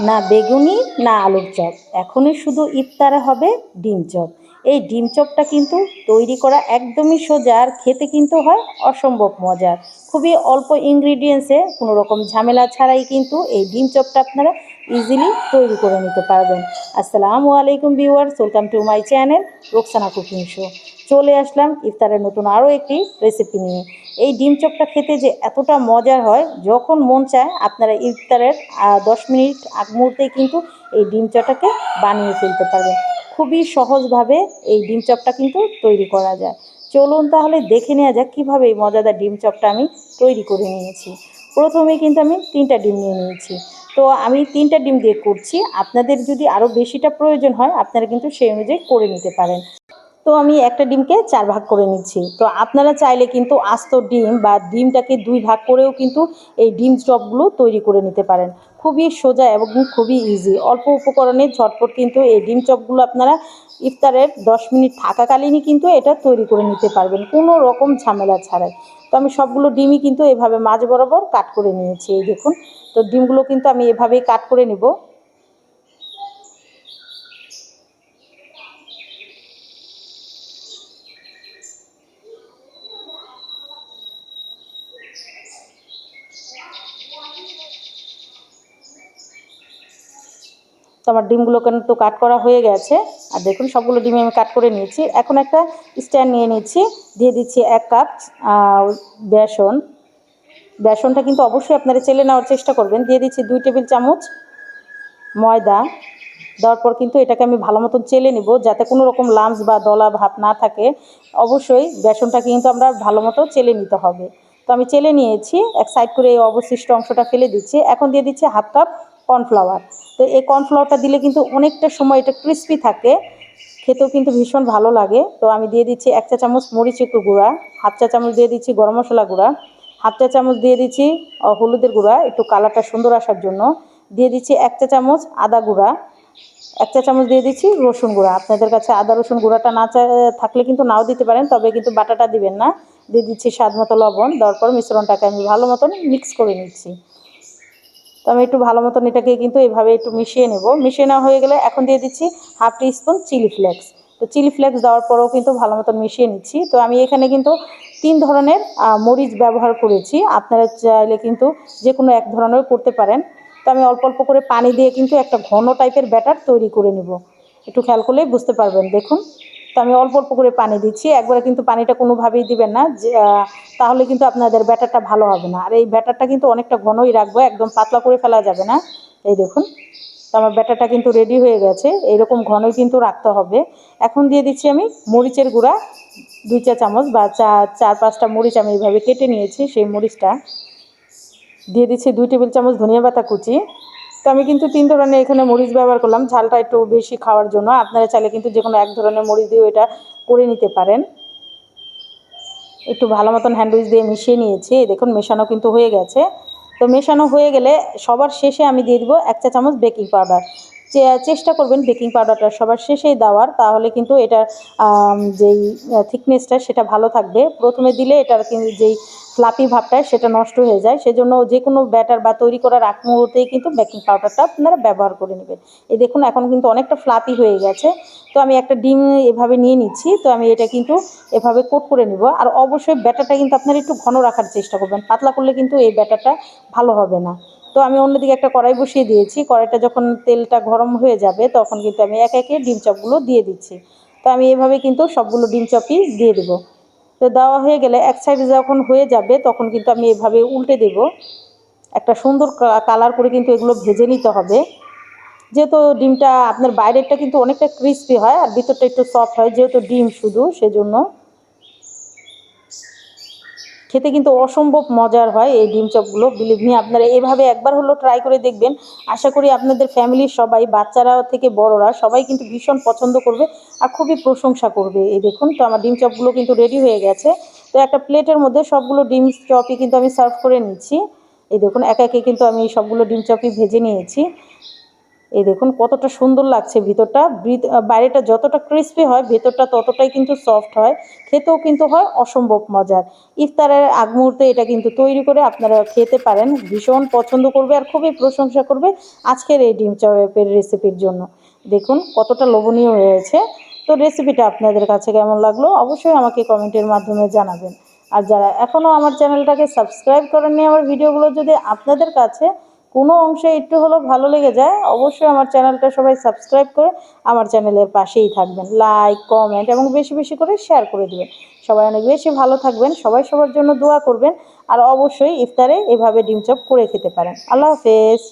না বেগুনি না আলুর চপ। এখনই শুধু ইফতারে হবে ডিম চপ। এই ডিম চপটা কিন্তু তৈরি করা একদমই সোজা আর খেতে কিন্তু হয় অসম্ভব মজার। খুবই অল্প ইনগ্রিডিয়েন্টসে কোনো রকম ঝামেলা ছাড়াই কিন্তু এই ডিম চপটা আপনারা ইজিলি তৈরি করে নিতে পারবেন। আসসালামু আলাইকুম viewers welcome to my channel Roksana cooking show চলে আসলাম ইফতারের নতুন আরও একটি রেসিপি নিয়ে। এই ডিম চপটা খেতে যে এতটা মজার হয়, যখন মন চায় আপনারা ইফতারের দশ মিনিট আগ মুহূর্তেই কিন্তু এই ডিম চপটাকে বানিয়ে ফেলতে পারবেন। খুবই সহজভাবে এই ডিম চপটা কিন্তু তৈরি করা যায়। চলুন তাহলে দেখে নেওয়া যাক কীভাবে এই মজাদার ডিম চপটা আমি তৈরি করে নিয়েছি। প্রথমে কিন্তু আমি তিনটা ডিম নিয়ে নিয়েছি। তো আমি তিনটা ডিম দিয়ে করছি। আপনাদের যদি আরও বেশিটা প্রয়োজন হয়, আপনারা কিন্তু সেই অনুযায়ী করে নিতে পারেন। তো আমি একটা ডিমকে চার ভাগ করে নিচ্ছি। তো আপনারা চাইলে কিন্তু আস্ত ডিম বা ডিমটাকে দুই ভাগ করেও কিন্তু এই ডিম চপগুলো তৈরি করে নিতে পারেন। খুবই সোজা এবং খুবই ইজি অল্প উপকরণে ঝটপট কিন্তু এই ডিম চপগুলো আপনারা ইফতারের দশ মিনিট থাকাকালীনই কিন্তু এটা তৈরি করে নিতে পারবেন, কোনো রকম ঝামেলা ছাড়াই। তো আমি সবগুলো ডিমই কিন্তু এভাবে মাঝ বরাবর কাট করে নিয়েছি, এই দেখুন। তো ডিমগুলো কিন্তু আমি এভাবেই কাট করে নেব। তো আমার ডিমগুলো কিন্তু কাট করা হয়ে গেছে। আর দেখুন, সবগুলো ডিমে আমি কাট করে নিয়েছি। এখন একটা স্ট্যান্ড নিয়ে নিচ্ছি দিয়ে দিচ্ছি এক কাপ বেসন। বেসনটা কিন্তু অবশ্যই আপনারা চেলে নেওয়ার চেষ্টা করবেন। দিয়ে দিচ্ছি দুই টেবিল চামচ ময়দা। দেওয়ার পর কিন্তু এটাকে আমি ভালো মতন চেলে নিব, যাতে কোনো রকম লামস বা দলা ভাব না থাকে। অবশ্যই বেসনটা কিন্তু আমরা ভালো মতো চেলে নিতে হবে। তো আমি চেলে নিয়েছি, এক সাইড করে এই অবশিষ্ট অংশটা ফেলে দিচ্ছি। এখন দিয়ে দিচ্ছি হাফ কাপ কর্নফ্লাওয়ার। তো এই কর্নফ্লাওয়ারটা দিলে কিন্তু অনেকটা সময় এটা ক্রিস্পি থাকে, খেতেও কিন্তু ভীষণ ভালো লাগে। তো আমি দিয়ে দিচ্ছি এক চা চামচ মরিচ একটু গুঁড়া, হাফ চা চামচ দিয়ে দিচ্ছি গরম মশলা গুঁড়া, হাফ চা চামচ দিয়ে দিচ্ছি হলুদের গুঁড়া, একটু কালারটা সুন্দর আসার জন্য। দিয়ে দিচ্ছি এক চা চামচ আদা গুঁড়া, এক চা চামচ দিয়ে দিচ্ছি রসুন গুঁড়া। আপনাদের কাছে আদা রসুন গুঁড়াটা না থাকলে কিন্তু নাও দিতে পারেন, তবে কিন্তু বাটাটা দিবেন না। দিয়ে দিচ্ছি স্বাদ মতো লবণ, দেওয়ার পর মিশ্রণটাকে আমি ভালো মতন মিক্স করে নিচ্ছি। তো আমি একটু ভালো মতন এটাকে কিন্তু এভাবে একটু মিশিয়ে নেব। মিশিয়ে নেওয়া হয়ে গেলে এখন দিয়ে দিচ্ছি half teaspoon chilli flakes. তো চিলি ফ্লেক্স দেওয়ার পরেও কিন্তু ভালো মতন মিশিয়ে নিচ্ছি। তো আমি এখানে কিন্তু তিন ধরনের মরিচ ব্যবহার করেছি। আপনারা চাইলে কিন্তু যে কোনো এক ধরনের করতে পারেন। তো আমি অল্প অল্প করে পানি দিয়ে কিন্তু একটা ঘন টাইপের ব্যাটার তৈরি করে নেব। একটু খেয়াল করলেই বুঝতে পারবেন। দেখুন। তো আমি অল্প অল্প করে পানি দিচ্ছি। একবারে কিন্তু পানিটা কোনোভাবেই দিবেন না তাহলে কিন্তু আপনাদের ব্যাটারটা ভালো হবে না। আর এই ব্যাটারটা কিন্তু অনেকটা ঘনই রাখব, একদম পাতলা করে ফেলা যাবে না। এই দেখুন, তো আমার ব্যাটারটা কিন্তু রেডি হয়ে গেছে। এইরকম ঘনই কিন্তু রাখতে হবে। এখন দিয়ে দিচ্ছি আমি মরিচের গুঁড়া, দুই চা চামচ বা চা, চার পাঁচটা মরিচ আমি এইভাবে কেটে নিয়েছি সেই মরিচটা। দিয়ে দিচ্ছি দুই টেবিল চামচ ধনিয়া পাতা কুচি। আমি কিন্তু তিন ধরনের এখানে মরিচ ব্যবহার করলাম। ঝালটা একটু বেশি খাওয়ার জন্য। আপনারা চাইলে কিন্তু যে কোনো এক ধরনের মরিচ দিয়েও এটা করে নিতে পারেন। একটু ভালো মতন হ্যান্ডউইচ দিয়ে মিশিয়ে নিয়েছি। দেখুন, মেশানো কিন্তু হয়ে গেছে। তো মেশানো হয়ে গেলে সবার শেষে আমি দিয়ে দেবো এক চা চামচ বেকিং পাউডার চেষ্টা করবেন বেকিং পাউডারটা সবার শেষেই দেওয়ার। তাহলে কিন্তু এটার যেই থিকনেসটা সেটা ভালো থাকবে। প্রথমে দিলে এটার কিন্তু যেই ফ্লাপি ভাবটা সেটা নষ্ট হয়ে যায়। সেজন্য যে কোনো ব্যাটার বা তৈরি করার আগ মুহূর্তেই কিন্তু বেকিং পাউডারটা আপনারা ব্যবহার করে নেবেন। এই দেখুন, এখন কিন্তু অনেকটা ফ্লাপি হয়ে গেছে। তো আমি একটা ডিম এভাবে নিয়ে নিচ্ছি। তো আমি এটা কিন্তু এভাবে কোট করে নিব। আর অবশ্যই ব্যাটারটা কিন্তু আপনারা একটু ঘন রাখার চেষ্টা করবেন। পাতলা করলে কিন্তু এই ব্যাটারটা ভালো হবে না। তো আমি অন্যদিকে একটা কড়াই বসিয়ে দিয়েছি। কড়াইটা যখন তেলটা গরম হয়ে যাবে, তখন কিন্তু আমি একে একে ডিম চপগুলো দিয়ে দিচ্ছি। তো আমি এভাবে কিন্তু সবগুলো ডিম চপই দিয়ে দেবো। তো দেওয়া হয়ে গেলে এক সাইডে যখন হয়ে যাবে, তখন কিন্তু আমি এভাবে উল্টে দেব। একটা সুন্দর কালার করে কিন্তু এগুলো ভেজে নিতে হবে। যেহেতু ডিমটা আপনার বাইরেরটা কিন্তু অনেকটা ক্রিস্পি হয়, আর ভিতরটা একটু সফট হয়, যেহেতু ডিম শুধু, সেজন্য খেতে কিন্তু অসম্ভব মজার হয় এই ডিম চপগুলো বিলিভ মি আপনারা এভাবে একবার হলো ট্রাই করে দেখবেন। আশা করি আপনাদের ফ্যামিলির সবাই, বাচ্চারা থেকে বড়রা সবাই কিন্তু ভীষণ পছন্দ করবে আর খুবই প্রশংসা করবে। এই দেখুন, তো আমার ডিম চপগুলো কিন্তু রেডি হয়ে গেছে। তো একটা প্লেটের মধ্যে সবগুলো ডিম চপই কিন্তু আমি সার্ভ করে নিচ্ছি। এই দেখুন, একা একে কিন্তু আমি সবগুলো ডিম চপই ভেজে নিয়েছি। এই দেখুন কতটা সুন্দর লাগছে ভিতরটা। ভিত- বাইরেটা যতটা ক্রিস্পি হয়, ভেতরটা ততটাই কিন্তু সফট হয়। খেতেও কিন্তু হয় অসম্ভব মজার। ইফতারের আগ মুহূর্তে এটা কিন্তু তৈরি করে আপনারা খেতে পারেন। ভীষণ পছন্দ করবে আর খুবই প্রশংসা করবে আজকের এই ডিম চাপের রেসিপির জন্য। দেখুন কতটা লোভনীয় হয়েছে। তো রেসিপিটা আপনাদের কাছে কেমন লাগল অবশ্যই আমাকে কমেন্টের মাধ্যমে জানাবেন। আর যারা এখনও আমার চ্যানেলটাকে সাবস্ক্রাইব করেননি আমার ভিডিওগুলো যদি আপনাদের কাছে কোনো অংশে একটু হলেও ভালো লেগে যায়, অবশ্যই আমার চ্যানেলটা সবাই সাবস্ক্রাইব করে আমার চ্যানেলের পাশেই থাকবেন। লাইক কমেন্ট এবং বেশি বেশি করে শেয়ার করে দেবেন। সবাই অনেক বেশি ভালো থাকবেন, সবাই সবার জন্য দোয়া করবেন, আর অবশ্যই ইফতারে এভাবে ডিম চপ করে খেতে পারেন। আল্লাহ হাফেজ।